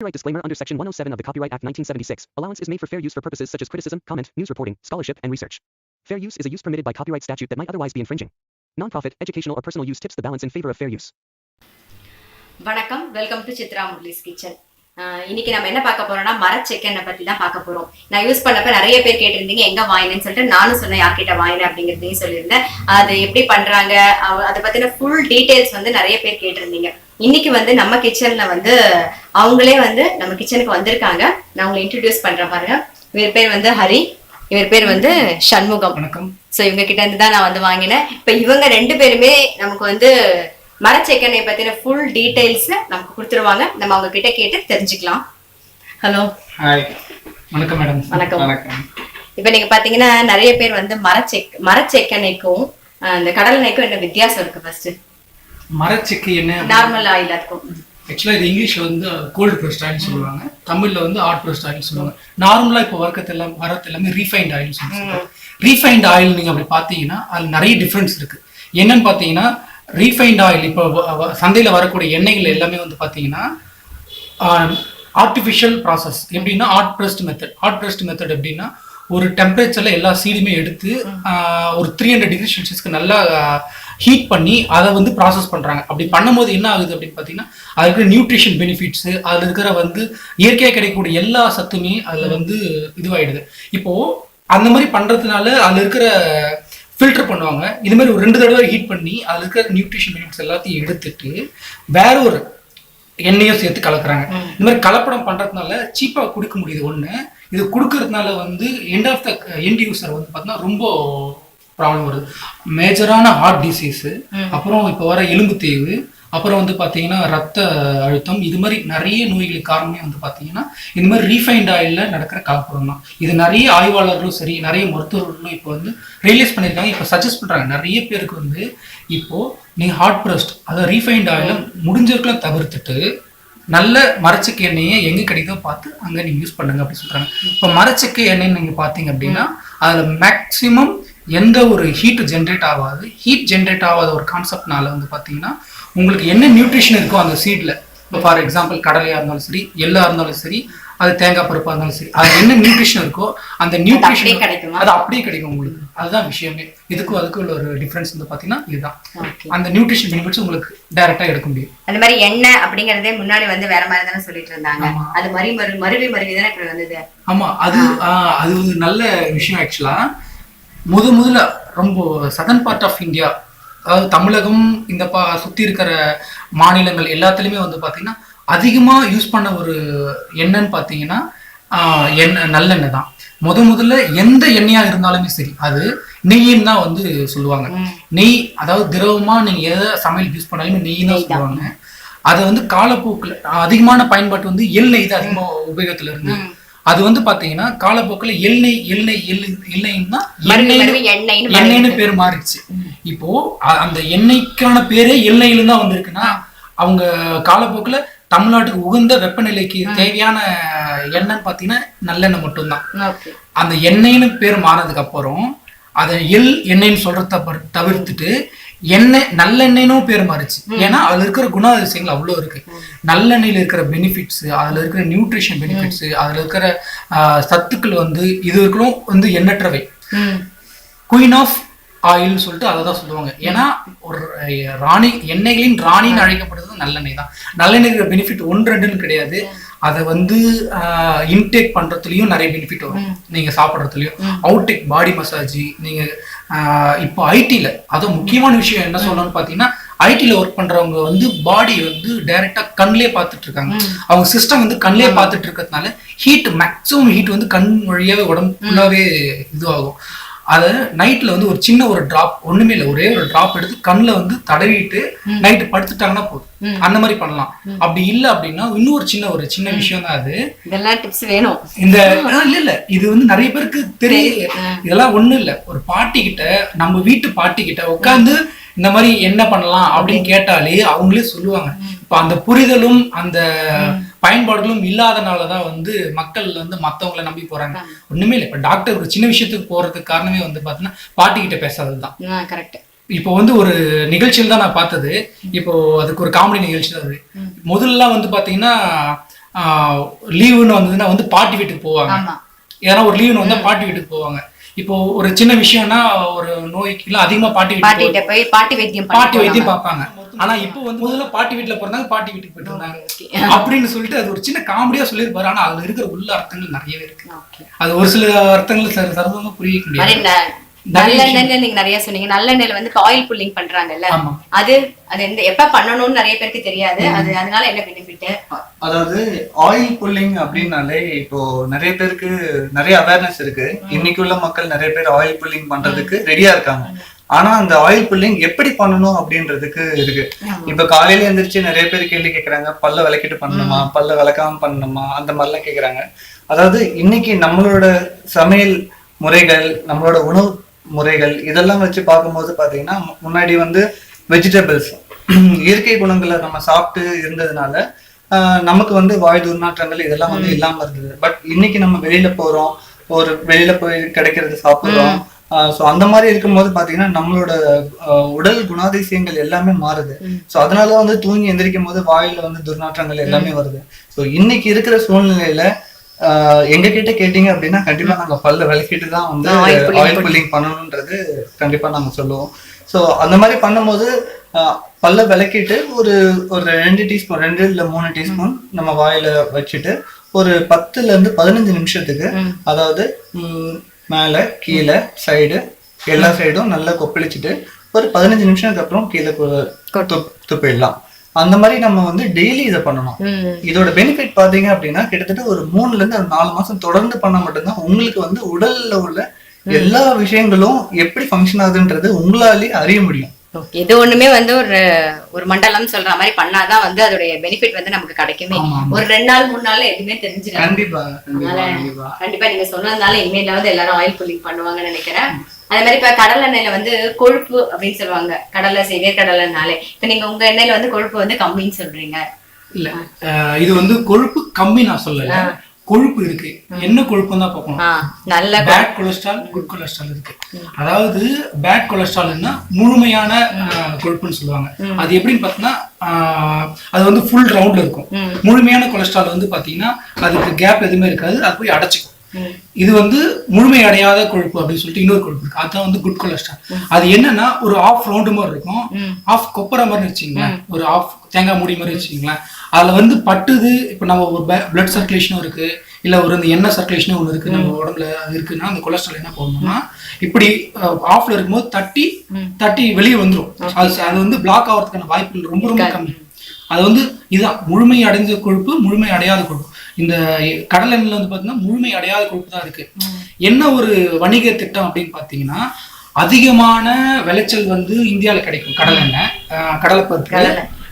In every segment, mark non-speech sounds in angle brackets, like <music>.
Copyright disclaimer under Section 107 of the Copyright Act 1976. Allowance is made for fair use for purposes such as criticism, comment, news reporting, scholarship, and research. Fair use is a use permitted by copyright statute that might otherwise be infringing. Nonprofit, educational, or personal use tips the balance in favor of fair use. வணக்கம் welcome to Chitra Murali's kitchen இன்னைக்கு நம்ம என்ன பார்க்க போறோம்னா மரச்செக்கெண்ணை பத்தி தான் பார்க்க போறோம் நான் யூஸ் பண்ணப்ப நிறைய பேர் கேட்டிருந்தீங்க எங்க வாங்கினேன்னு சொல்லிட்டு நானும் சொன்னேன் யார்கிட்ட வாங்கினேன் அப்படிங்கிறதையும் சொல்லியிருந்தேன் அது எப்படி பண்றாங்க அவ- அதை பத்தின ஃபுல் டீடைல்ஸ் வந்து நிறைய பேர் கேட்டிருந்தீங்க இன்னைக்கு வந்து நம்ம கிச்சன்ல வந்து அவங்களே வந்து நம்ம கிச்சனுக்கு வந்திருக்காங்க. நான் உங்களை இன்ட்ரடியூஸ் பண்றேன் பாருங்க. இவர் பேர் வந்து ஹரி. இவர் பேர் வந்து சண்முகம். வணக்கம். ஸோ இவங்க கிட்ட இருந்து தான் நான் வந்து வாங்கினேன். இப்போ இவங்க ரெண்டு பேருமே நமக்கு வந்து மரச்செக்கெண்ணெய் பத்தின ஃபுல் டீடைல்ஸ் நமக்கு கொடுத்துருவாங்க. நம்ம அவங்க கிட்ட கேட்டு தெரிஞ்சுக்கலாம். ஹலோ ஹாய் வணக்கம் மேடம் வணக்கம். வணக்கம். இப்போ நீங்க பாத்தீங்கன்னா நிறைய பேர் வந்து மரச்செக் மரச்செக்கெண்ணெய்க்கும் அஹ், இந்த கடல் எண்ணெய்க்கும் என்ன வித்தியாசம் இருக்கு ஃபர்ஸ்ட் மரச்செக்கு என்ன? நார்மல் ஆயில் அதுக்கும் ஆக்சுவலா இது இங்கிலீஷ்ல வந்து கோல்டு ப்ரெஸ்ட் ஆயில் சொல்லுவாங்க. தமிழ்ல வந்து ஹாட் ப்ரெஸ்ட் ஆயில் சொல்லுவாங்க. நார்மலா இப்போ வரக்கத்து எல்லாம் வரது எல்லாமே ரீஃபைண்ட் ஆயில் சொல்லுவாங்க ரீஃபைண்ட் ஆயில் நீங்க அப்படி பாத்தீங்கன்னா அதுல நிறைய டிஃபரன்ஸ் இருக்கு. என்னன்னு பாத்தீங்கன்னா ரீஃபைண்ட் ஆயில் இப்போ சந்தையில வரக்கூடிய எண்ணெய்கள் எல்லாமே வந்து பாத்தீங்கன்னா ஆர்டிஃபிஷியல் ப்ராசஸ் எப்படின்னா hot pressed method hot pressed method எப்படின்னா ஒரு டெம்பரேச்சர்ல எல்லா சீடுமே எடுத்து ஒரு த்ரீ ஹண்ட்ரட் டிகிரி செல்சியஸ்க்கு நல்லா ஹீட் பண்ணி அதை வந்து ப்ராசஸ் பண்றாங்க. அப்படி பண்ணும்போது என்ன ஆகுது அப்படின்னு பார்த்தீங்கன்னா அதுல இருக்கிற நியூட்ரிஷன் பெனிஃபிட்ஸ் அதுல இருக்கிற வந்து இயற்கையாக கிடைக்கக்கூடிய எல்லா சத்துமே அதுல வந்து இதுவாயிடுது. இப்போ அந்த மாதிரி பண்றதுனால அதுல இருக்கிற ஃபில்டர் பண்ணுவாங்க. இது மாதிரி ஒரு ரெண்டு தடவை ஹீட் பண்ணி அதுல இருக்கிற நியூட்ரிஷன் பெனிஃபிட்ஸ் எல்லாத்தையும் எடுத்துட்டு வேற ஒரு எண்ணெயும் சேர்த்து கலக்குறாங்க. இந்த மாதிரி கலப்படம் பண்றதுனால சீப்பா கொடுக்க முடியுது ஒண்ணு. இது கொடுக்கறதுனால வந்து end of the end user வந்து பார்த்தீங்கன்னா ரொம்ப ப்ராப்ளம் வருது. மேஜரான ஹார்ட் டிசீஸ் அப்புறம் இப்போ வர எலும்பு தேய்வு அப்புறம் வந்து பார்த்தீங்கன்னா ரத்த அழுத்தம் இது மாதிரி நிறைய நோய்களுக்கு காரணமே வந்து பார்த்தீங்கன்னா இந்த மாதிரி ரீஃபைண்ட் ஆயில்ல நடக்கிற கலப்படம் தான். இது நிறைய ஆய்வாளர்களும் சரி நிறைய மருத்துவர்களும் இப்போ வந்து ரியலைஸ் பண்ணியிருக்காங்க. இப்போ சஜஸ்ட் பண்றாங்க. நிறைய பேருக்கு வந்து இப்போ நீங்க ஹாட் ப்ரெஸ்ட் அதாவது ரீஃபைண்ட் ஆயில முடிஞ்சவர்களும் தவிர்த்துட்டு நல்ல மரச்செக்கு எண்ணெயை எங்க கிடைக்குதோ பார்த்து அங்க நீங்க யூஸ் பண்ணுங்க அப்படி சொல்றாங்க. இப்போ மரச்செக்கு எண்ணெய் நீங்க பாத்தீங்க அப்படின்னா அதுல மேக்சிமம் எந்த ஒரு ஹீட் ஜென்ரேட் ஆகாது. ஹீட் ஜென்ரேட் ஆகாத ஒரு கான்செப்ட்னால வந்து பாத்தீங்கன்னா உங்களுக்கு என்ன நியூட்ரிஷன் இருக்கோ அந்த சீட்ல இப்போ ஃபார் எக்ஸாம்பிள் கடலையா இருந்தாலும் சரி எள்ளா இருந்தாலும் சரி அது தேங்காய் பருப்பா இருந்தாலும் சரி அது என்ன நியூட்ரிஷன் இருக்கோ அந்த நியூட்ரிஷன் கிடைக்குமா? அது அப்படியே கிடைக்கும் உங்களுக்கு. அதுதான் விஷயமே. இதுக்கும் அதுக்கும் உள்ள ஒரு டிஃபரன்ஸ் வந்து பாத்தீங்கன்னா இதுதான். அந்த நியூட்ரிஷன் பெனிஃபிட்ஸ் உங்களுக்கு டைரக்டா எடுக்க முடியும். அந்த மாதிரி எண்ணெய் அப்படிங்கறதே முன்னாடி வந்து வேற மாதிரி தானே சொல்லிட்டு இருந்தாங்க. அது மறி மறு மருவி மருவி தானே இப்படி வந்தது. ஆமா அது அது ஒரு நல்ல விஷயம் ஆக்சுவலா முத முதல்ல ரொம்ப சதன் பார்ட் ஆஃப் இந்தியா அதாவது தமிழகம் இந்த பா சுத்தி இருக்கிற மாநிலங்கள் எல்லாத்துலயுமே வந்து பாத்தீங்கன்னா அதிகமா யூஸ் பண்ண ஒரு எண்ணெய்ன்னு பாத்தீங்கன்னா ஆஹ், எண்ணெய் நல்லெண்ணெய் தான். முத முதல்ல எந்த எண்ணெயா இருந்தாலுமே சரி அது நெய்யின்னு தான் வந்து சொல்லுவாங்க. நெய் அதாவது திரவமா நீங்க எதை சமையல் யூஸ் பண்ணாலுமே நெய் தான். சொல்லுவாங்க. அது வந்து காலப்போக்கில் அதிகமான பயன்பாட்டு வந்து எண்ணெய் தான் அதிகமா உபயோகத்துல இருந்து. அது வந்து பாத்தீங்கன்னா காலப்போக்கில் எண்ணெய் எண்ணெய் எள்ளு எண்ணெய்னா எண்ணெய் பேர் மாறிடுச்சு. இப்போ அந்த எண்ணெய்க்கான பேரே எண்ணெயில தான் வந்திருக்குன்னா அவங்க காலப்போக்கில் தமிழ்நாட்டுக்கு உகந்த வெப்பநிலைக்கு தேவையான எண்ணெய்ன்னு பார்த்தீங்கன்னா நல்லெண்ணெய் மட்டும்தான். அந்த எண்ணெய்னு பேர் மாறினதுக்கு அப்புறம் அதை எள் எண்ணெய்னு சொல்றத தவிர- தவிர்த்துட்டு எண்ணெய் நல்லெண்ணெய்னும் பேர் மாறிச்சு. ஏன்னா அதுல இருக்கிற குணாதிசயங்கள் அவ்வளோ இருக்கு. நல்லெண்ணெயில இருக்கிற பெனிஃபிட்ஸ் அதுல இருக்கிற நியூட்ரிஷன் பெனிஃபிட்ஸ் அதுல இருக்கிற சத்துக்கள் வந்து இதுகளும் வந்து எண்ணற்றவை. குயின் ஆஃப் ஆயில்னு சொல்லிட்டு அதை தான் சொல்லுவாங்க. ஏன்னா ஒரு ராணி எண்ணெய்களின் ராணின்னு அழைக்கப்படுறது நல்லெண்ணெய் தான். நல்லெண்ணெய் இருக்கிற பெனிஃபிட் ஒன்று ரெண்டுன்னு கிடையாது. அதை வந்து இன்டேக் பண்றதுலயும் நிறைய பெனிஃபிட் வரும். நீங்க சாப்பிட்றதுலயும். அவுட்டேக் பாடி மசாஜ் நீங்க இப்போ ஐடில அதுவும் முக்கியமான விஷயம் என்ன சொல்லணும்னு பாத்தீங்கன்னா ஐடில ஒர்க் பண்றவங்க வந்து பாடி வந்து டைரக்டா கண்ணிலே பார்த்துட்டு இருக்காங்க. அவங்க சிஸ்டம் வந்து கண்ணிலே பார்த்துட்டு இருக்கிறதுனால ஹீட் மேக்ஸிமம் ஹீட் வந்து கண் வழியாவே உடம்பு ஃபுல்லாவே இதுவாகும். அதை நைட்ல வந்து ஒரு சின்ன ஒரு டிராப் ஒண்ணுமே இல்லை ஒரே ஒரு டிராப் எடுத்து கண்ணுல வந்து தடவிட்டு நைட்டு படுத்துட்டாங்கன்னா போதும். அந்த மாதிரி பண்ணலாம். அப்படி இல்லை அப்படின்னா இன்னொரு சின்ன ஒரு சின்ன விஷயம் தான் அது. இதெல்லாம் டிப்ஸ் வேணும். இந்த இல்ல இல்ல. இது வந்து நிறைய பேருக்கு தெரிய இதெல்லாம் ஒண்ணும் இல்ல. ஒரு பாட்டி கிட்ட நம்ம வீட்டு பாட்டி கிட்ட உட்காந்து இந்த மாதிரி என்ன பண்ணலாம் அப்படின்னு கேட்டாலே அவங்களே சொல்லுவாங்க. இப்ப அந்த புரிதலும் அந்த பயன்பாடுகளும் இல்லாதனாலதான் வந்து மக்கள் வந்து மத்தவங்கள நம்பி போறாங்க. ஒண்ணுமே இல்லை. இப்ப டாக்டர் ஒரு சின்ன விஷயத்துக்கு போறதுக்கு காரணமே வந்து பாத்தீங்கன்னா பாட்டி கிட்ட பேசாததுதான் கரெக்ட் இப்போ வந்து ஒரு நிகழ்ச்சியில் தான் நான் பார்த்தது. இப்போ அதுக்கு ஒரு காமெடி நிகழ்ச்சி தான் அது. முதல்ல வந்து பாத்தீங்கன்னா லீவுன்னு வந்ததுன்னா வந்து பாட்டி வீட்டுக்கு போவாங்க. ஏன்னா ஒரு லீவுன்னு வந்தா பாட்டி வீட்டுக்கு போவாங்க. இப்போ ஒரு சின்ன விஷயம்னா ஒரு நோய்க்கு எல்லாம் அதிகமா பாட்டி பாட்டிகிட்ட போய் பாட்டி வைத்தியம் பாட்டி வைத்தியம் பார்ப்பாங்க. ஆனா இப்போ வந்து முதல்ல பாட்டி வீட்டுல பிறந்தாங்க பாட்டி வீட்டுக்கு போயிட்டு இருந்தாங்க <laughs> அப்படின்னு சொல்லிட்டு அது ஒரு சின்ன காமெடியா சொல்லியிருப்பாரு. ஆனா அதுல இருக்கிற உள்ள அர்த்தங்கள் நிறையவே இருக்கு. அது ஒரு சில அர்த்தங்கள் சரி சர்வங்க மாதிரி முடியாது. ந- நல்லெண்ணெய்ல நீங்க நிறைய சொன்னீங்க. நல்லெண்ணெய்ல வந்து ஆயில் புல்லிங் பண்றாங்கல்ல. அது அது எந்த எப்ப பண்ணணும்னு நிறைய பேருக்கு தெரியாது. அது அதனால என்ன பெனிஃபிட் அதாவது ஆயில் புல்லிங் அப்படின்னாலே இப்போ நிறைய பேருக்கு நிறைய அவேர்னஸ் இருக்கு. இன்னைக்கு உள்ள மக்கள் நிறைய பேர் ஆயில் புல்லிங் பண்றதுக்கு ரெடியா இருக்காங்க. ஆனா அந்த ஆயில் புல்லிங் எப்படி பண்ணணும் அப்படின்றதுக்கு இருக்கு. இப்ப காலையில எந்திரிச்சு நிறைய பேர் கேள்வி கேக்குறாங்க. பல்ல விளக்கிட்டு பண்ணணுமா? பல்ல விளக்காம பண்ணணுமா? அந்த மாதிரிலாம் கேக்குறாங்க. அதாவது இன்னைக்கு நம்மளோட சமையல் முறைகள் நம்மளோட உணவு முறைகள் இதெல்லாம் வச்சு பார்க்கும்போது பாத்தீங்கன்னா மு- முன்னாடி வந்து வெஜிடபிள்ஸ் <clears throat> இயற்கை குணங்களை நம்ம சாப்பிட்டு இருந்ததுனால நமக்கு வந்து வாய் துர்நாற்றங்கள் இதெல்லாம் வந்து இல்லாம இருந்தது. பட் இன்னைக்கு நம்ம வெளியில போறோம் ஒரு வெளியில போய் கிடைக்கிறது சாப்பிடுறோம் ஸோ அந்த மாதிரி இருக்கும்போது பாத்தீங்கன்னா நம்மளோட உடல் குணாதிசயங்கள் எல்லாமே மாறுது. ஸோ அதனால வந்து தூங்கி எந்திரிக்கும் போது வாயில வந்து துர்நாற்றங்கள் எல்லாமே வருது. ஸோ இன்னைக்கு இருக்கிற சூழ்நிலையில ஆஹ் எங்க கிட்ட கேட்டீங்க அப்படின்னா கண்டிப்பா நாங்க பல்ல விளக்கிட்டு தான் வந்து ஆயில் புல்லிங் பண்ணணுன்றது கண்டிப்பா நாங்க சொல்லுவோம். ஸோ அந்த மாதிரி பண்ணும்போது பல்ல விளக்கிட்டு ஒரு ஒரு ரெண்டு டீஸ்பூன் ரெண்டு இல்ல மூணு டீஸ்பூன் நம்ம வாயில வச்சுட்டு ஒரு பத்துல இருந்து பதினஞ்சு நிமிஷத்துக்கு அதாவது மேல கீழே சைடு எல்லா சைடும் நல்லா கொப்பளிச்சுட்டு ஒரு பதினஞ்சு நிமிஷத்துக்கு அப்புறம் கீழே துப்பிடலாம். அந்த மாதிரி நம்ம வந்து டெய்லி இதை பண்ணணும். இதோட பெனிஃபிட் பாத்தீங்க அப்படின்னா கிட்டத்தட்ட ஒரு மூணுல இருந்து ஒரு நாலு மாசம் தொடர்ந்து பண்ணா மட்டும்தான் உங்களுக்கு வந்து உடல்ல உள்ள எல்லா விஷயங்களும் எப்படி ஃபங்க்ஷன் ஆகுதுன்றது உங்களாலே அறிய முடியும். இது ஒண்ணுமே வந்து ஒரு ஒரு மண்டலம் சொல்ற மாதிரி பண்ணாதான் வந்து அதோடைய பெனிஃபிட் வந்து நமக்கு கிடைக்குமே. ஒரு ரெண்டு நாள் மூணு நாள்ல எதுவுமே அதனால கண்டிப்பா. கண்டிப்பா நீங்க சொன்னதுனால இனிமேலாவது எல்லாரும் ஆயில் புல்லிங் பண்ணுவாங்கன்னு நினைக்கிறேன். அதே மாதிரி இப்ப கடல் எண்ணெயில வந்து கொழுப்பு அப்படின்னு சொல்லுவாங்க. கடலை செய்வே கடலைனாலே. இப்ப நீங்க உங்க எண்ணெயில வந்து கொழுப்பு வந்து கம்மின்னு சொல்றீங்க. இல்ல. இது வந்து கொழுப்பு கம்மி நான் சொல்லல. கொழுப்பு இருக்கு. என்ன கொழுப்புன்னு தான் பார்க்கணும். நல்ல பேட் கொலஸ்ட்ரால் குட் கொலஸ்ட்ரால் இருக்கு. அதாவது பேட் கொலஸ்ட்ரால்னா முழுமையான கொழுப்புன்னு சொல்லுவாங்க. அது எப்படின்னு பார்த்தீங்கன்னா அது வந்து ஃபுல் ரவுண்ட்ல இருக்கும். முழுமையான கொலஸ்ட்ரால் வந்து பாத்தீங்கன்னா அதுக்கு கேப் எதுவுமே இருக்காது. அது போய் அடைச்சிக்கும். இது வந்து முழுமை அடையாத கொழுப்பு அப்படின்னு சொல்லிட்டு இன்னொரு கொழுப்பு இருக்கு. அதுதான் வந்து குட் கொலஸ்ட்ரால் அது என்னன்னா ஒரு ஆஃப் ரவுண்டு மாதிரி இருக்கும். ஆஃப் கொப்பரை மாதிரி வச்சுங்களேன் ஒரு ஆஃப் தேங்காய் மூடி மாதிரி வச்சுங்களேன் அதுல வந்து பட்டுது. இப்போ நம்ம ஒரு பிளட் சர்க்குலேஷனும் இருக்கு. இல்ல ஒரு இந்த எண்ணெய் சர்க்குலேஷனும் ஒன்று இருக்கு. நம்ம உடம்புல அது இருக்குன்னா அந்த கொலஸ்ட்ரால் என்ன பண்ணணும்னா இப்படி ஆஃப்ல இருக்கும்போது தட்டி தட்டி வெளியே வந்துரும். அது அது வந்து பிளாக் ஆகிறதுக்கான வாய்ப்புகள் ரொம்ப ரொம்ப கம்மி. அது வந்து இதுதான். முழுமை அடைந்த கொழுப்பு முழுமை அடையாத கொழுப்பு. இந்த கடல் எண்ணெய்ல வந்து பார்த்தீங்கன்னா முழுமை அடையாத கொழுப்பு தான் இருக்கு. என்ன ஒரு வணிக திட்டம் அப்படின்னு பார்த்தீங்கன்னா அதிகமான விளைச்சல் வந்து இந்தியாவில் கிடைக்கும் கடல் எண்ணெய் அஹ்,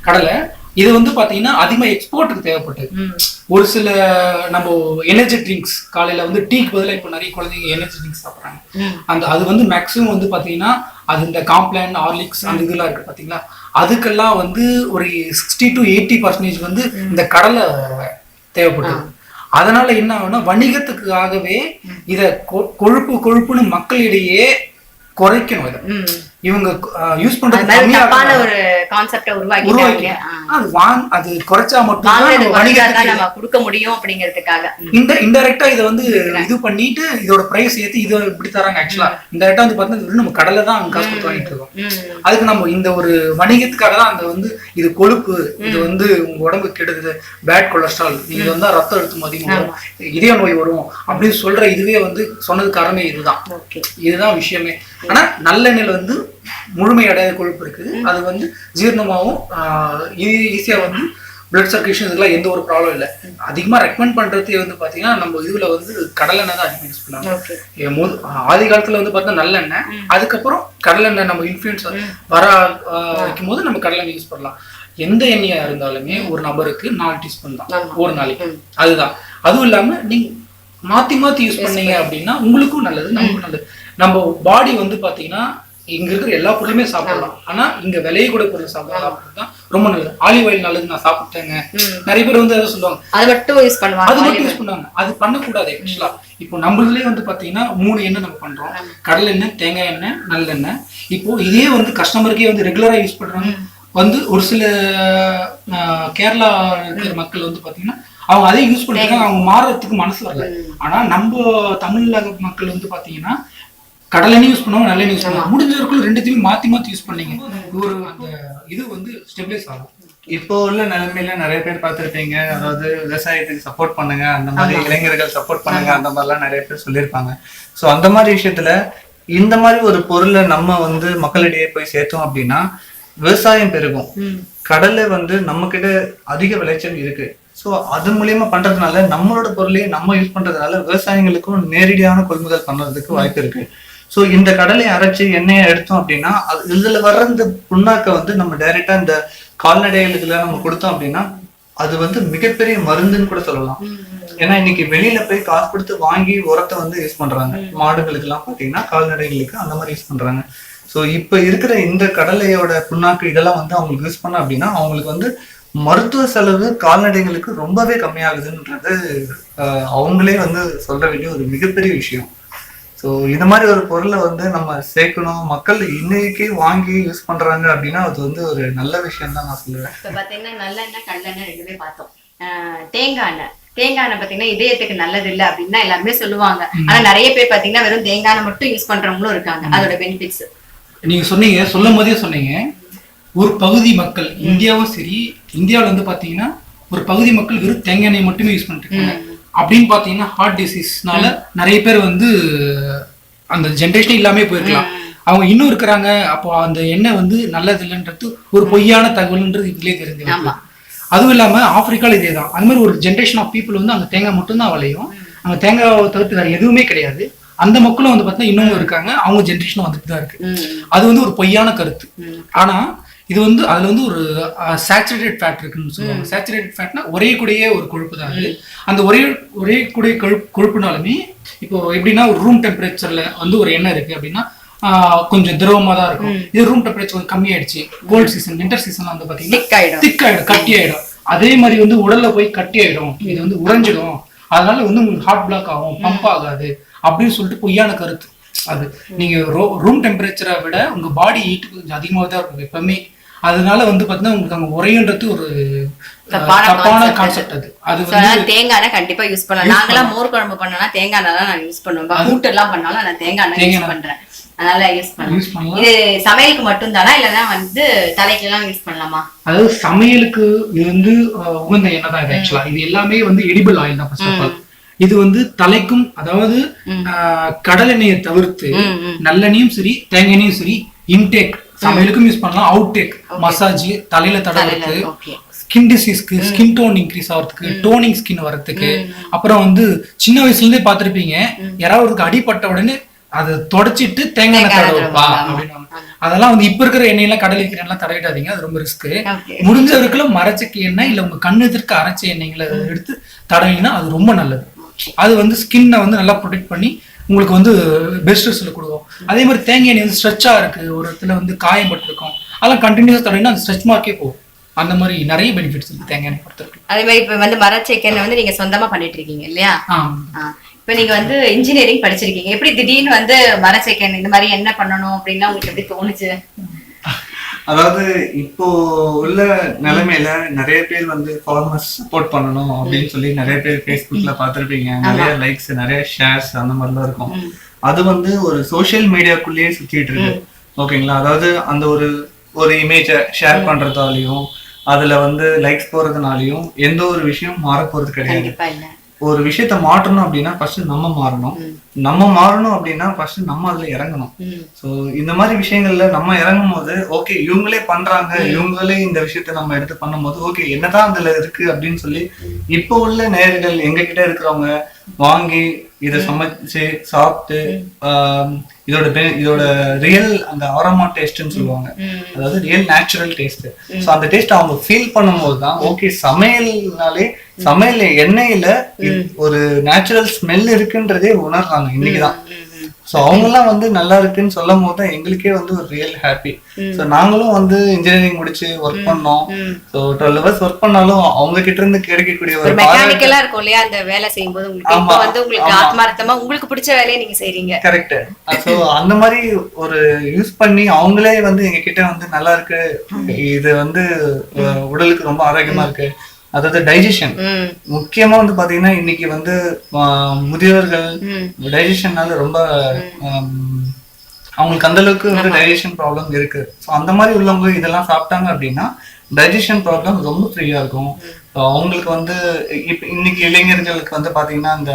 கடலை இது வந்து பாத்தீங்கன்னா அதிகமா எக்ஸ்போர்ட்டுக்கு தேவைப்பட்டது. ஒரு சில நம்ம எனர்ஜி ட்ரிங்க்ஸ் காலையில வந்து டீக்கு பதிலா இப்போ நிறைய குழந்தைங்க எனர்ஜி ட்ரிங்க்ஸ் சாப்பிட்றாங்க. அந்த அது வந்து மேக்ஸிமம் வந்து பாத்தீங்கன்னா அது இந்த காம்ப்ளான் ஹார்லிக்ஸ் அந்த இதெல்லாம் இருக்கு பாத்தீங்களா? அதுக்கெல்லாம் வந்து ஒரு சிக்ஸ்டி டு எயிட்டி பர்சன்டேஜ் வந்து இந்த கடலை தேவைப்படுது அதனால என்ன ஆகும்னா வணிகத்துக்காகவே இத கொழுப்பு கொழுப்புன்னு மக்களிடையே குறைக்கணும் இதை. இவங்க யூஸ் பண்றது தப்பான. ஒரு கான்செப்ட உருவாக்கி. அது வாங் அது குறைச்சா குறைஞ்சாதான் வணிகத்துக்கு நம்ம கொடுக்க முடியும் அப்படிங்கிறதுக்காக. இந்த இன்டெரக்டா இதை வந்து இது பண்ணிட்டு இதோட பிரைஸ் ஏத்தி இதை இப்படி தராங்க ஆக்சுவலா இன்டெரக்டா வந்து பார்த்தீங்கன்னா நம்ம கடலை தான் காசு கொடுத்து வாங்கிட்டு இருக்கோம். அதுக்கு நம்ம இந்த ஒரு வணிகத்துக்காக தான் அந்த வந்து இது கொழுப்பு இது வந்து உங்க உடம்பு கெடுது பேட் கொலஸ்ட்ரால் நீங்க வந்தா ரத்த அழுத்தம் அதிகம் வரும் இதய நோய் வரும் அப்படின்னு சொல்ற இதுவே வந்து சொன்னது காரணமே இதுதான். இதுதான் விஷயமே. ஆனா நல்லெண்ணெயில வந்து முழுமை அடையாத கொழுப்பு இருக்குது. அது வந்து ஜீரணமாகவும் ஈஸியா வந்து பிளட் சர்க்குலேஷன் இதெல்லாம் எந்த ஒரு ப்ராப்ளம் இல்லை. அதிகமா ரெக்கமெண்ட் பண்றதே வந்து பாத்தீங்கன்னா நம்ம இதுல வந்து கடலெண்ணெய் தான் அதிகமாக யூஸ் பண்ணுவாங்க. ஆதி காலத்துல வந்து பார்த்தா நல்லெண்ணெய் அதுக்கப்புறம் கடலெண்ணெய் நம்ம இன்ஃபுளுன்ஸ் வர வைக்கும் போது நம்ம கடலெண்ணெய் யூஸ் பண்ணலாம். எந்த எண்ணெயா இருந்தாலுமே ஒரு நபருக்கு நாலு டீஸ்பூன் தான். ஒரு நாளைக்கு. அதுதான். அதுவும் இல்லாம நீங்க மாத்தி மாத்தி யூஸ் பண்ணீங்க அப்படின்னா உங்களுக்கும் நல்லது நமக்கும் நல்லது. நம்ம பாடி வந்து பாத்தீங்கன்னா இங்க இருக்கிற எல்லா பொருளுமே சாப்பிடலாம். ஆனா இங்க விலையை கூட பொருள் சாப்பிடலாம். ரொம்ப நல்லது. ஆலிவ் ஆயில் நல்லது நான் சாப்பிட்டேங்க. நிறைய பேர் வந்து அதை சொல்லுவாங்க. அது மட்டும் யூஸ் அது பண்ணுவாங்க மட்டும் யூஸ் பண்ணுவாங்க. அது பண்ணக்கூடாது ஆக்சுவலா இப்போ நம்மளதுலயே வந்து பாத்தீங்கன்னா மூணு எண்ணெய் நம்ம பண்றோம். கடலை எண்ணெய் தேங்காய் எண்ணெய் நல்லெண்ணெய் இப்போ இதே வந்து கஸ்டமருக்கே வந்து ரெகுலரா யூஸ் பண்றாங்க. வந்து ஒரு சில கேரளா இருக்கிற மக்கள் வந்து பாத்தீங்கன்னா அவங்க அதே யூஸ் பண்ணிட்டு அவங்க மாறுறதுக்கு மனசு வரல. ஆனா நம்ம தமிழ்நாடு மக்கள் வந்து பாத்தீங்கன்னா கடலெண்ணெய் யூஸ் பண்ணுவாங்க நல்லெண்ணெய் யூஸ் பண்ணுவாங்க முடிஞ்ச வரைக்கும் ரெண்டுத்தையுமே மாத்தி மாத்தி யூஸ் பண்ணீங்க. ஒரு அந்த இது வந்து ஸ்டெபிலைஸ் ஆகும். இப்போ உள்ள நிலைமையில நிறைய பேர் பார்த்திருப்பீங்க. அதாவது விவசாயத்துக்கு சப்போர்ட் பண்ணுங்க. அந்த மாதிரி இளைஞர்கள் சப்போர்ட் பண்ணுங்க. அந்த மாதிரிலாம் நிறைய பேர் சொல்லியிருப்பாங்க. சோ அந்த மாதிரி விஷயத்துல இந்த மாதிரி ஒரு பொருளை நம்ம வந்து மக்களிடையே போய் சேர்த்தோம் அப்படின்னா விவசாயம் பெருகும். கடல்ல வந்து நம்ம கிட்ட அதிக விளைச்சல் இருக்கு. சோ அது மூலியமா பண்றதுனால நம்மளோட பொருளையும் நம்ம யூஸ் பண்றதுனால விவசாயிகளுக்கும் நேரடியான கொள்முதல் பண்றதுக்கு வாய்ப்பு இருக்கு. சோ இந்த கடலை அரைச்சு எண்ணெயை எடுத்தோம் அப்படின்னா அது இதுல வர்ற இந்த புண்ணாக்க வந்து நம்ம டைரக்டா இந்த கால்நடைகள் கால்நடைகளுக்குல நம்ம கொடுத்தோம் அப்படின்னா அது வந்து மிகப்பெரிய மருந்துன்னு கூட சொல்லலாம். ஏன்னா இன்னைக்கு வெளியில போய் காசு கொடுத்து வாங்கி உரத்தை வந்து யூஸ் பண்றாங்க. மாடுகளுக்கு எல்லாம் பாத்தீங்கன்னா கால்நடைகளுக்கு அந்த மாதிரி யூஸ் பண்றாங்க. சோ இப்ப இருக்கிற இந்த கடலையோட புண்ணாக்கு இதெல்லாம் வந்து அவங்களுக்கு யூஸ் பண்ண அப்படின்னா அவங்களுக்கு வந்து மருத்துவ செலவு கால்நடைகளுக்கு ரொம்பவே கம்மியாகுதுன்றது அவங்களே வந்து சொல்ற வேண்டிய ஒரு மிகப்பெரிய விஷயம். ஸோ இந்த மாதிரி ஒரு பொருளை வந்து நம்ம சேர்க்கணும். மக்கள் இன்னைக்கே வாங்கி யூஸ் பண்றாங்க அப்படின்னா அது வந்து ஒரு நல்ல விஷயம் தான் நான் சொல்லுவேன். இப்ப பாத்தீங்கன்னா நல்லெண்ணெய் கடலெண்ணெய் ரெண்டுமே பார்த்தோம். தேங்காய் எண்ணெய். தேங்காய் எண்ணெய் பாத்தீங்கன்னா இதயத்துக்கு நல்லது இல்ல அப்படின்னு எல்லாருமே சொல்லுவாங்க. ஆனா நிறைய பேர் பாத்தீங்கன்னா வெறும் தேங்காய் மட்டும் யூஸ் பண்றவங்களும் இருக்காங்க. அதோட பெனிஃபிட்ஸ் நீங்க சொன்னீங்க சொல்லும் போதே சொன்னீங்க. ஒரு பகுதி மக்கள் இந்தியாவும் சரி இந்தியாவுல வந்து பாத்தீங்கன்னா ஒரு பகுதி மக்கள் வெறும் தேங்காய் எண்ணெய் மட்டுமே யூஸ் பண்ணிட்டு இருக்காங்க. அப்படின்னு பாத்தீங்கன்னா ஹார்ட் டிசீஸ்னால நிறைய பேர் வந்து அந்த ஜென்ரேஷனே இல்லாமே போயிருக்கலாம். அவங்க இன்னும் இருக்கிறாங்க அப்போ அந்த எண்ணெய் வந்து நல்லது இல்லைன்றது ஒரு பொய்யான தகவல்ன்றது இதுலயே தெரிஞ்சு. அதுவும் இல்லாம ஆப்பிரிக்கால இதே தான். அது மாதிரி ஒரு ஜென்ரேஷன் ஆஃப் பீப்புள் வந்து அங்க தேங்காய் மட்டும்தான் விளையும். அங்க தேங்காவை தவிர்த்து வேற எதுவுமே கிடையாது. அந்த மக்களும் வந்து பார்த்தீங்கன்னா இன்னமும் இருக்காங்க. அவங்க ஜென்ரேஷனும் வந்துட்டு தான் இருக்கு. அது வந்து ஒரு பொய்யான கருத்து. ஆனா இது வந்து அதுல வந்து ஒரு சேச்சுரேட்டட் ஃபேட் இருக்குன்னு சொல்லுவாங்க. சேச்சுரேட்டட் ஃபேட்னா ஒரே கூடிய ஒரு கொழுப்பு தான் அது. அந்த ஒரே ஒரே கூடிய கொழுப்பு கொழுப்புனாலுமே இப்போ எப்படின்னா ஒரு ரூம் டெம்பரேச்சர்ல வந்து ஒரு எண்ணெய் இருக்கு அப்படின்னா கொஞ்சம் திரவமா தான் இருக்கும். இது ரூம் டெம்பரேச்சர் கொஞ்சம் கம்மியாயிடுச்சு. கோல்ட் சீசன் வின்டர் சீசன்ல வந்து பாத்தீங்கன்னா திக் ஆயிடும் கட்டி ஆயிடும் அதே மாதிரி வந்து உடல்ல போய் கட்டி ஆயிடும் இது வந்து உறைஞ்சிடும். அதனால வந்து உங்களுக்கு ஹார்ட் பிளாக் ஆகும் பம்ப் ஆகாது அப்படின்னு சொல்லிட்டு பொய்யான கருத்து. அது. நீங்க ரூம் டெம்பரேச்சரை விட உங்க பாடி ஹீட் கொஞ்சம் அதிகமாக தான் இருக்கும் எப்பவுமே. அதனால வந்து பாத்தீங்கன்னா உங்களுக்கு அங்க உறையுன்றது ஒரு தப்பான கான்செப்ட் அது. அது வந்து தேங்காய் எண்ணெய் கண்டிப்பா யூஸ் பண்ணலாம். நாங்கெல்லாம் மோர் குழம்பு பண்ணனா தேங்காய் எண்ணெய் தான் நான் யூஸ் பண்ணுவேன். கூட்டு எல்லாம் பண்ணாலும் நான் தேங்காய் எண்ணெய் யூஸ் பண்றேன். அதனால யூஸ் பண்ணலாம். இது சமையலுக்கு மட்டும் தானா? இல்லைன்னா வந்து தலைக்கு எல்லாம் யூஸ் பண்ணலாமா? அதாவது சமையலுக்கு இது வந்து உகந்த எண்ணெய் தான் இது ஆக்சுவலா இது எல்லாமே வந்து எடிபிள் ஆயில் தான் ஃபர்ஸ்ட் ஆஃப் ஆல் இது வந்து தலைக்கும் அதாவது அஹ், கடலெண்ணெயை தவிர்த்து. நல்லெண்ணெயும் சரி தேங்காய் எண்ணெயும் சரி இன்டேக் சமையலுக்கும் யூஸ் பண்ணலாம். அவுட் டேக் மசாஜ் தலையில தடவுறது ஸ்கின் டிசீஸ்க்கு ஸ்கின் டோன் இன்க்ரீஸ் ஆகிறதுக்கு டோனிங் ஸ்கின் வரதுக்கு அப்புறம் வந்து சின்ன வயசுல இருந்தே பார்த்திருப்பீங்க யாராவது அடிபட்ட உடனே அதை தொடச்சிட்டு தேங்காய் எண்ணெய் தடவுப்பா. அப்படின்னு அதெல்லாம் வந்து இப்ப இருக்கிற எண்ணெயெல்லாம் கடலை எண்ணெய்லாம் தடவிடாதீங்க அது ரொம்ப ரிஸ்க் ஓகே முடிஞ்ச வரைக்கும் மரச்சக்கு எண்ணெய் இல்ல உங்க கண்ணு எதிர்க்க அரைச்ச எண்ணெய்களை எடுத்து தடவிங்கன்னா அது ரொம்ப நல்லது. அது வந்து ஸ்கின்னை வந்து நல்லா ப்ரொடெக்ட் பண்ணி உங்களுக்கு வந்து பெஸ்ட் ரிசல்ட் கொடுக்கும். அதே மாதிரி தேங்காய் எண்ணெய் வந்து ஸ்ட்ரெச்சா இருக்கு. ஒரு இடத்துல வந்து காயம் பட்டிருக்கும். அதெல்லாம் கண்டினியூஸா தடவினா அந்த ஸ்ட்ரெச் மார்க்கே போகும். அந்த மாதிரி நிறைய பெனிஃபிட்ஸ் இருக்கு தேங்காய் எண்ணெய் பொறுத்தவரைக்கும். அதே மாதிரி இப்ப வந்து மரச்செக்கெண்ணெய் வந்து நீங்க சொந்தமா பண்ணிட்டு இருக்கீங்க இல்லையா. இப்ப நீங்க வந்து இன்ஜினியரிங் படிச்சிருக்கீங்க. எப்படி திடீர்னு வந்து மரச்செக்கெண்ணெய் இந்த மாதிரி என்ன பண்ணணும் அப்படின்னா உங்களுக்கு எப்படி தோணுச்சு? அதாவது இப்போ உள்ள நிலைமையில நிறைய பேர் வந்து ஃபார்மர்ஸ் சப்போர்ட் பண்ணணும் அப்படின்னு சொல்லி நிறைய பேர் ஃபேஸ்புக்ல பார்த்திருப்பீங்க. நிறைய லைக்ஸ் நிறைய ஷேர்ஸ் அந்த மாதிரிலாம் இருக்கும். அது வந்து ஒரு சோஷியல் மீடியாக்குள்ளேயே சுத்திட்டு இருக்கு. ஓகேங்களா? அதாவது அந்த ஒரு ஒரு இமேஜை ஷேர் பண்றதாலையும் அதுல வந்து லைக்ஸ் போறதுனாலையும் எந்த ஒரு விஷயம் மாற போறது கிடையாது ஒரு விஷயத்த மாற்றணும் அப்படின்னா ஃபர்ஸ்ட் நம்ம மாறணும். நம்ம மாறணும் அப்படின்னா ஃபர்ஸ்ட் நம்ம அதுல இறங்கணும். சோ இந்த மாதிரி விஷயங்கள்ல நம்ம இறங்கும் போது ஓகே இவங்களே பண்றாங்க இவங்களே இந்த விஷயத்த நம்ம எடுத்து பண்ணும்போது ஓகே என்னதான் அதுல இருக்கு அப்படின்னு சொல்லி இப்போ உள்ள நேயர்கள் எங்க கிட்ட இருக்கிறவங்க வாங்கி இதை சமைச்சு சாப்பிட்டு ஆஹ், இதோட இதோட ரியல் அந்த ஆரமா டேஸ்ட்னு சொல்லுவாங்க. அதாவது ரியல் நேச்சுரல் டேஸ்ட் சோ அந்த டேஸ்ட் அவங்க ஃபீல் பண்ணும்போது தான் ஓகே சமையல்னாலே சமையல் எண்ணெயில ஒரு நேச்சுரல் ஸ்மெல் இருக்குன்றதே உணர்றாங்க இன்னைக்குதான். சோ அவங்க எல்லாம் வந்து நல்லா இருக்குன்னு சொல்லும் போது தான் எங்களுக்கே வந்து ஒரு ரியல் ஹாப்பி சோ நாங்களும் வந்து இன்ஜினியரிங் முடிச்சு ஒர்க் பண்ணோம். சோ டுவெல் ஹவர்ஸ் ஒர்க் பண்ணாலும் அவங்க கிட்ட இருந்து கிடைக்கக்கூடிய ஒரு மெக்கானிக்கலா இருக்கும் இல்லையா அந்த வேலை செய்யும்போது உங்களுக்கு. இப்ப ஆமா, வந்து உங்களுக்கு. ஆத்மார்த்தமா உங்களுக்கு பிடிச்ச வேலையை நீங்க செய்றீங்க. கரெக்ட் சோ அந்த மாதிரி ஒரு யூஸ் பண்ணி அவங்களே வந்து எங்க கிட்ட வந்து நல்லா இருக்கு. இது வந்து உடலுக்கு ரொம்ப ஆரோக்கியமா இருக்கு. அதாவது டைஜஷன் முக்கியமா வந்து பாத்தீங்கன்னா இன்னைக்கு வந்து ஆஹ், முதியவர்கள் ம். டைஜஷன்னால ரொம்ப அவங்களுக்கு அந்த அளவுக்கு வந்து டைஜஷன் ப்ராப்ளம் இருக்கு. ஸோ அந்த மாதிரி உள்ளவங்க இதெல்லாம் சாப்பிட்டாங்க அப்படின்னா டைஜஷன் ப்ராப்ளம் ரொம்ப ஃப்ரீயா இருக்கும். அவங்களுக்கு வந்து இப்ப இன்னைக்கு இளைஞர்களுக்கு வந்து பாத்தீங்கன்னா அந்த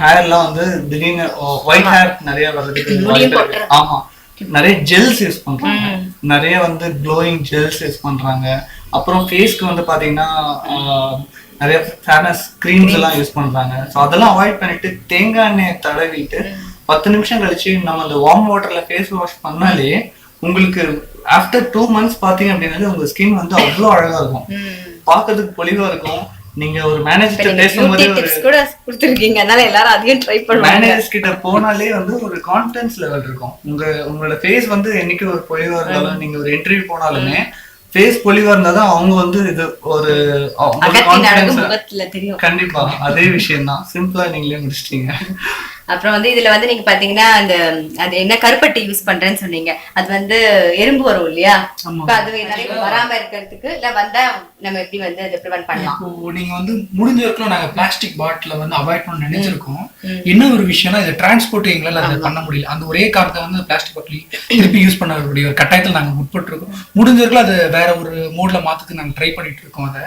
ஹேர்லாம் வந்து திடீர்னு ஒயிட் ஹேர் நிறைய வர்றதுக்கு ஆமா. நிறைய ஜெல்ஸ் யூஸ் பண்றாங்க. நிறைய வந்து க்ளோயிங் ஜெல்ஸ் யூஸ் பண்றாங்க. அப்புறம் ஃபேஸ்க்கு வந்து பாத்தீங்கன்னா நிறைய ஃபேமஸ் க்ரீம்ஸ் எல்லாம் யூஸ் பண்றாங்க. ஸோ அதெல்லாம் அவாய்ட் பண்ணிட்டு தேங்காய் எண்ணெயை தடவிட்டு பத்து நிமிஷம் கழிச்சு நம்ம அந்த வார்ம் வாட்டர்ல ஃபேஸ் வாஷ் பண்ணாலே உங்களுக்கு ஆஃப்டர் டூ மந்த்ஸ் பாத்தீங்க அப்படின்னாலே உங்க ஸ்கின் வந்து அவ்வளோ அழகா இருக்கும். பார்க்கிறதுக்கு பொலிவா இருக்கும். நீங்க ஒரு மேனேஜர் பேசும்போதே டிப்ஸ் கூட கொடுத்துருக்கீங்க. அதனால எல்லாரும் அதையும் ட்ரை பண்ணுவாங்க. மேனேஜர்ஸ் கிட்ட போனாலே வந்து ஒரு கான்பிடன்ஸ் லெவல் இருக்கும். உங்க உங்களோட ஃபேஸ் வந்து என்னைக்கு ஒரு பொலிவா இருந்தாலும் நீங்க ஒரு இன்டர்வியூ போனாலுமே ஃபேஸ் பொலிவா இருந்தாதான் அவங்க வந்து இது ஒரு கண்டிப்பா அதே விஷயம் தான் சிம்பிளா நீங்களே முடிச்சிட்டீங்க. அப்புறம் வந்து இதுல வந்து நீங்க பாத்தீங்கன்னா அந்த அது என்ன கருப்பட்டி யூஸ் பண்றேன்னு சொன்னீங்க. அது வந்து எறும்பு வரும் இல்லையா? அது வராம இருக்கிறதுக்கு இல்ல வந்தா நம்ம எப்படி வந்து அதை ப்ரிவென்ட் பண்ணலாம்? நீங்க வந்து முடிஞ்ச வரைக்கும் நாங்க பிளாஸ்டிக் பாட்டில வந்து அவாய்ட் பண்ண நினைச்சிருக்கோம். என்ன ஒரு விஷயம்னா இதை டிரான்ஸ்போர்ட் எங்களால அதை பண்ண முடியல. அந்த ஒரே காரணத்தை வந்து பிளாஸ்டிக் பாட்டில் திருப்பி யூஸ் பண்ணக்கூடிய ஒரு கட்டாயத்தில் நாங்க உட்பட்டு இருக்கோம் முடிஞ்ச வரைக்கும் அதை வேற ஒரு மோட்ல மாத்துக்கு நாங்க ட்ரை பண்ணிட்டு இருக்கோம் அதை.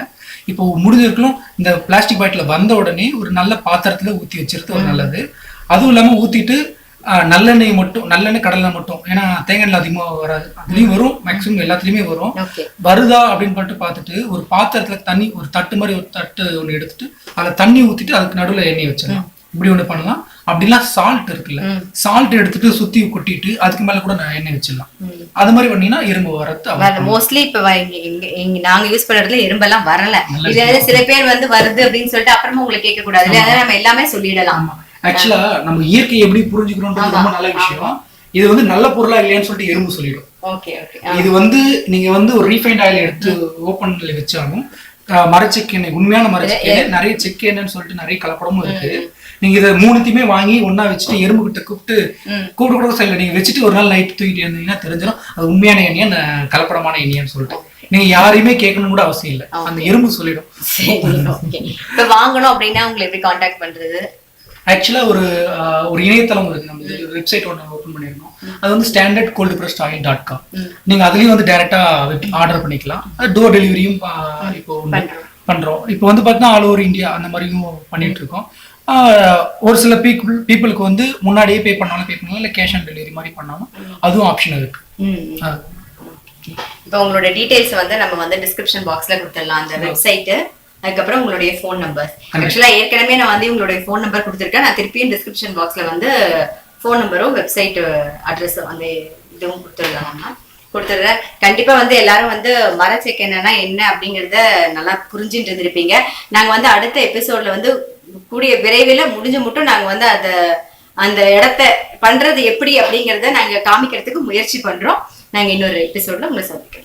இப்போ முடிஞ்ச வரைக்கும் இந்த பிளாஸ்டிக் பாட்டில் வந்த உடனே ஒரு நல்ல பாத்திரத்துல ஊத்தி வச்சிருது ஒரு நல்லது. அதுவும் இல்லாம ஊத்திட்டு ஆஹ், நல்லெண்ணெய் மட்டும் நல்லெண்ணெய் கடலை மட்டும். ஏன்னா தேங்காய் எண்ணெய் அதிகமா வராது. அதுலயும் வரும் மேக்ஸிமம் எல்லாத்துலயுமே வரும். வருதா அப்படின்னு மட்டும் பார்த்துட்டு ஒரு பாத்திரத்துல தண்ணி ஒரு தட்டு மாதிரி ஒரு தட்டு ஒன்று எடுத்துட்டு அதுல தண்ணி ஊத்திட்டு அதுக்கு நடுவுல எண்ணெய் வச்சிடலாம். இப்படி ஒண்ணு பண்ணலாம். அப்படிலாம் சால்ட் இருக்குல்ல சால்ட் எடுத்துட்டு சுத்தி கொட்டிட்டு அதுக்கு மேல கூட நான் எண்ணெய் வச்சிடலாம். அது மாதிரி பண்ணீங்கன்னா எறும்பு வரது. மோஸ்ட்லி இப்ப நாங்க யூஸ் பண்றதுல எறும்பெல்லாம் வரல. இது சில பேர் வந்து வருது அப்படின்னு சொல்லிட்டு அப்புறமா உங்களை கேட்க கூடாது நம்ம எல்லாமே சொல்லிடலாம். ஆக்சுவலா நம்ம இயற்கை எப்படி புரிஞ்சுக்கிறோம்ன்றது ரொம்ப நல்ல விஷயம். இது வந்து நல்ல பொருளா இல்லையான்னு சொல்லிட்டு எறும்பு சொல்லிடும். இது வந்து நீங்க வந்து ஒரு ரீஃபைண்ட் ஆயில் எடுத்து ஓப்பன்ல வச்சாலும் மரச்செக்கு எண்ணெய் உண்மையான மரச்செக்கு நிறைய செக்கு எண்ணெய்னு சொல்லிட்டு நிறைய கலப்படமும் இருக்கு. நீங்க இதை மூணுத்தையுமே வாங்கி ஒண்ணா வச்சுட்டு எறும்பு கிட்ட கூப்பிட்டு கூப்பிட்டு கூட சைடில் நீங்க வச்சுட்டு ஒரு நாள் நைட் தூக்கிட்டு இருந்தீங்கன்னா தெரிஞ்சிடும் அது உண்மையான எண்ணெயா கலப்படமான எண்ணெயான்னு சொல்லிட்டு. நீங்க யாரையுமே கேட்கணும் கூட அவசியம் இல்லை. அந்த எறும்பு சொல்லிடும். வாங்கணும் அப்படின்னா உங்களை எப்படி காண்டாக்ட் பண்றது? ஆக்சுவலா ஒரு ஒரு இணையதளம் இருக்கு. நம்ம வெப்சைட் ஒன்று ஓப்பன் பண்ணியிருக்கோம் அது வந்து standard cold pressed oil dot com நீங்க அதுலயும் வந்து டைரக்டா ஆர்டர் பண்ணிக்கலாம் டோர் டெலிவரியும் இப்போ உண்டு. பண்றோம். இப்போ வந்து பார்த்தீங்கன்னா ஆல் ஓவர் இந்தியா அந்த மாதிரியும் பண்ணிட்டு இருக்கோம் ஒரு சில பீப்புள் பீப்புளுக்கு வந்து முன்னாடியே பே பண்ணாலும் பே பண்ணலாம். இல்லை கேஷ் ஆன் டெலிவரி மாதிரி பண்ணாலும் அதுவும் ஆப்ஷன் இருக்கு. இப்போ உங்களோட டீடைல்ஸ் வந்து நம்ம வந்து டிஸ்கிரிப்ஷன் பாக்ஸ்ல கொடுத்துடலாம். அந்த வெப்சைட் அதுக்கப்புறம் உங்களுடைய ஃபோன் நம்பர் ஆக்சுவலா ஏற்கனவே நான் வந்து உங்களுடைய ஃபோன் நம்பர் கொடுத்துருக்கேன். நான் திருப்பியும் டிஸ்கிரிப்ஷன் பாக்ஸ்ல வந்து ஃபோன் நம்பரும் வெப்சைட் அட்ரஸ் அந்த இதுவும் கொடுத்துடலாம் நம்ம கொடுத்துடுறேன் கண்டிப்பா வந்து எல்லாரும் வந்து மரச்செக்கு என்னன்னா என்ன அப்படிங்கறத நல்லா புரிஞ்சுட்டு இருந்திருப்பீங்க. நாங்க வந்து அடுத்த எபிசோட்ல வந்து கூடிய விரைவில் முடிஞ்ச மட்டும் நாங்க வந்து அத அந்த இடத்த பண்றது எப்படி அப்படிங்கறத நாங்க காமிக்கிறதுக்கு முயற்சி பண்றோம். நாங்க இன்னொரு எபிசோட்ல உங்களை சந்திக்கிறோம்.